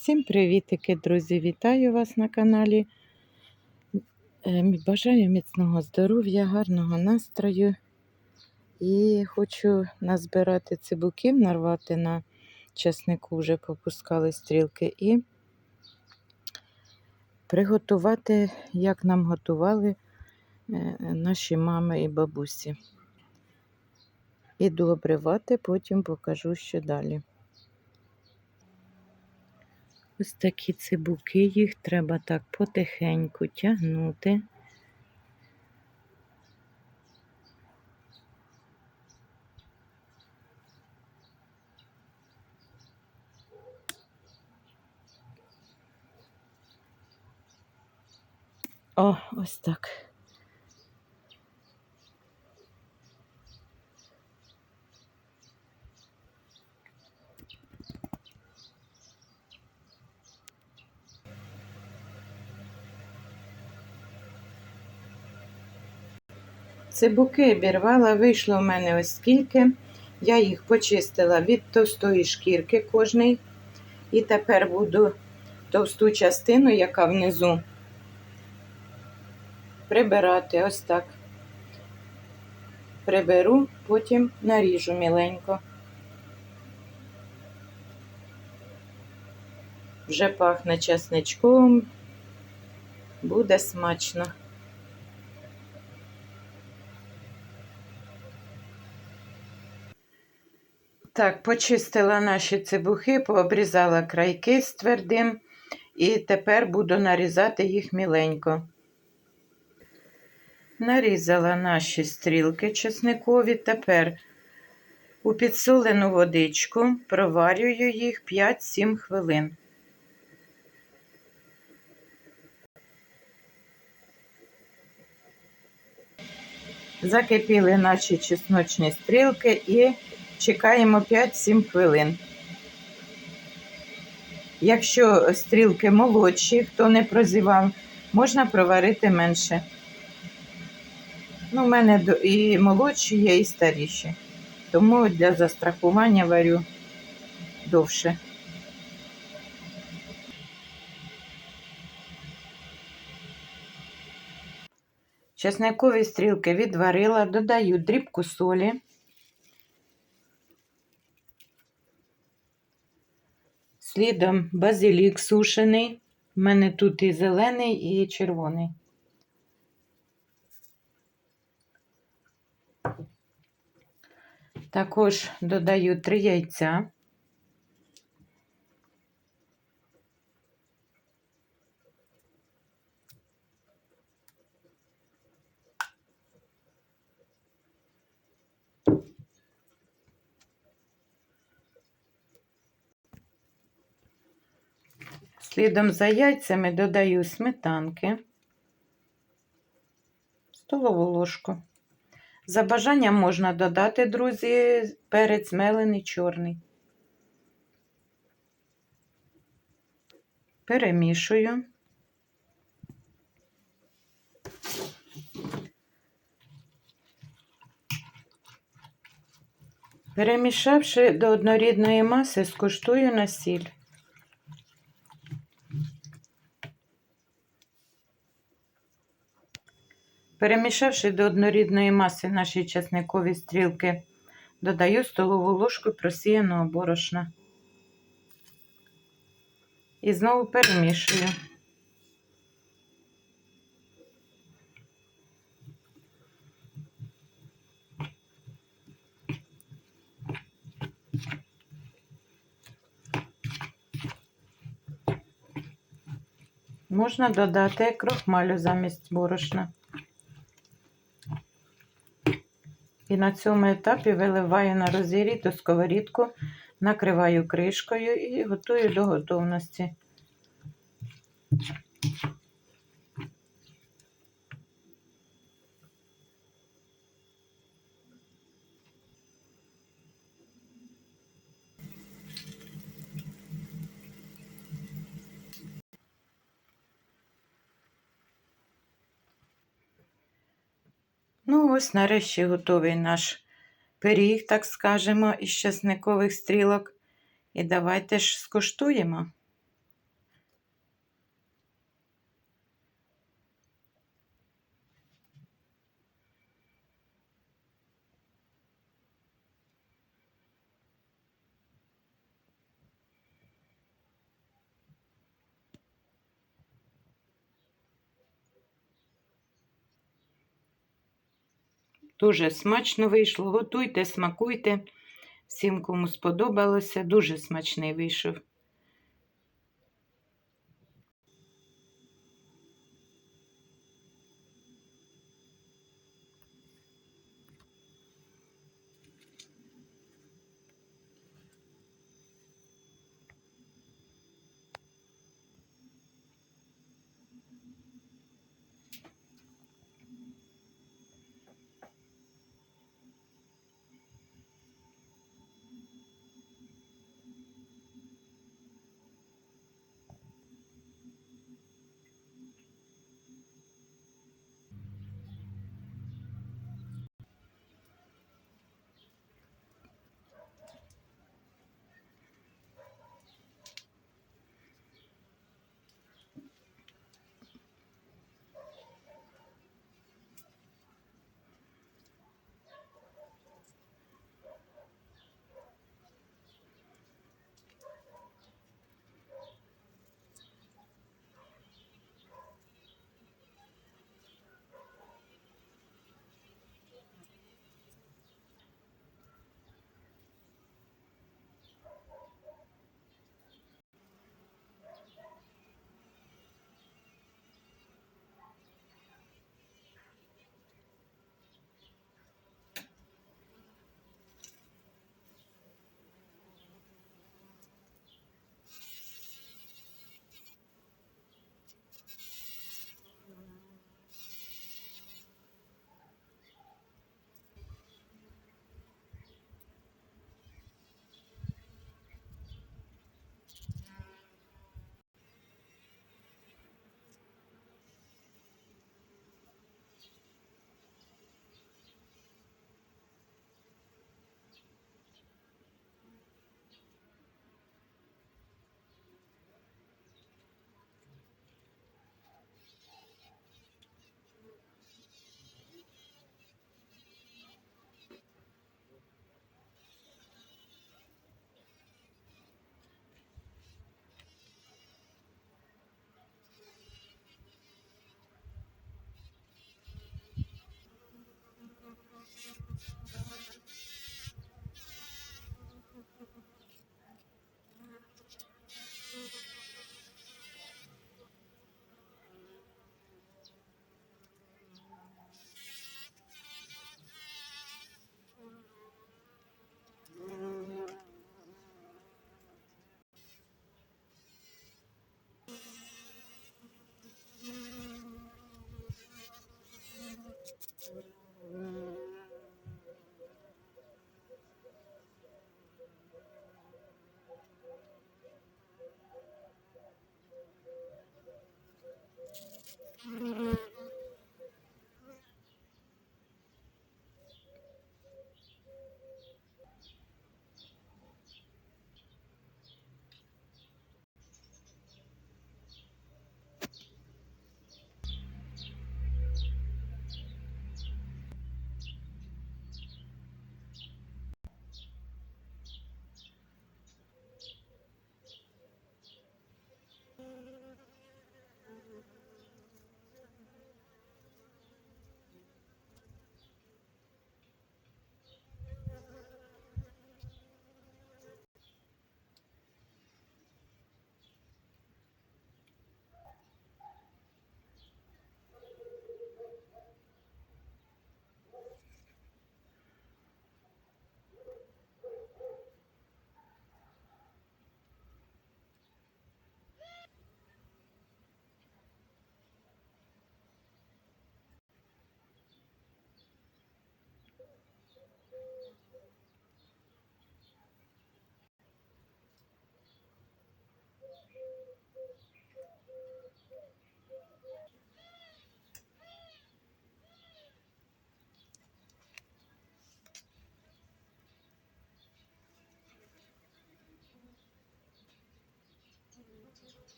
Всім привітики, друзі! Вітаю вас на каналі. Е, Бажаю міцного здоров'я, гарного настрою. І хочу назбирати цибуків, нарвати на часнику, вже попускали стрілки, і приготувати, як нам готували е, наші мами і бабусі. Іду обривати, потім покажу, що далі. Ось такі цибуки, їх треба так потихеньку тягнути. О, ось так. Цибуки обірвала, вийшло в мене ось скільки. Я їх почистила від товстої шкірки кожний. І тепер буду товсту частину, яка внизу, прибирати ось так. Приберу, потім наріжу міленько. Вже пахне чесничком, буде смачно. Так, почистила наші цибухи, пообрізала крайки з твердим, і тепер буду нарізати їх міленько. Нарізала наші стрілки чесникові. Тепер у підсолену водичку проварюю їх 5-7 хвилин. Закипіли наші чесночні стрілки і чекаємо 5-7 хвилин. Якщо стрілки молодші, хто не прозівав, можна проварити менше. Ну, У мене і молодші є, і старіші. Тому для застрахування варю довше. Чесникові стрілки відварила, додаю дрібку солі. Слідом базилік сушений. У мене тут і зелений, і червоний. Також додаю три яйця. Слідом за яйцями додаю сметанки, столову ложку. За бажанням можна додати, друзі, перець мелений чорний. Перемішую. Перемішавши до однорідної маси, скуштую на сіль. Перемішавши до однорідної маси наші чесникові стрілки, додаю столову ложку просіяного борошна. І знову перемішую. Можна додати крохмалю замість борошна. І на цьому етапі виливаю на розігріту сковорідку, накриваю кришкою і готую до готовності. Ну, ось нарешті готовий наш пиріг, так скажемо, із часникових стрілок. І давайте ж скуштуємо. Дуже смачно вийшло. Готуйте, смакуйте. Всім, кому сподобалося, дуже смачний вийшов.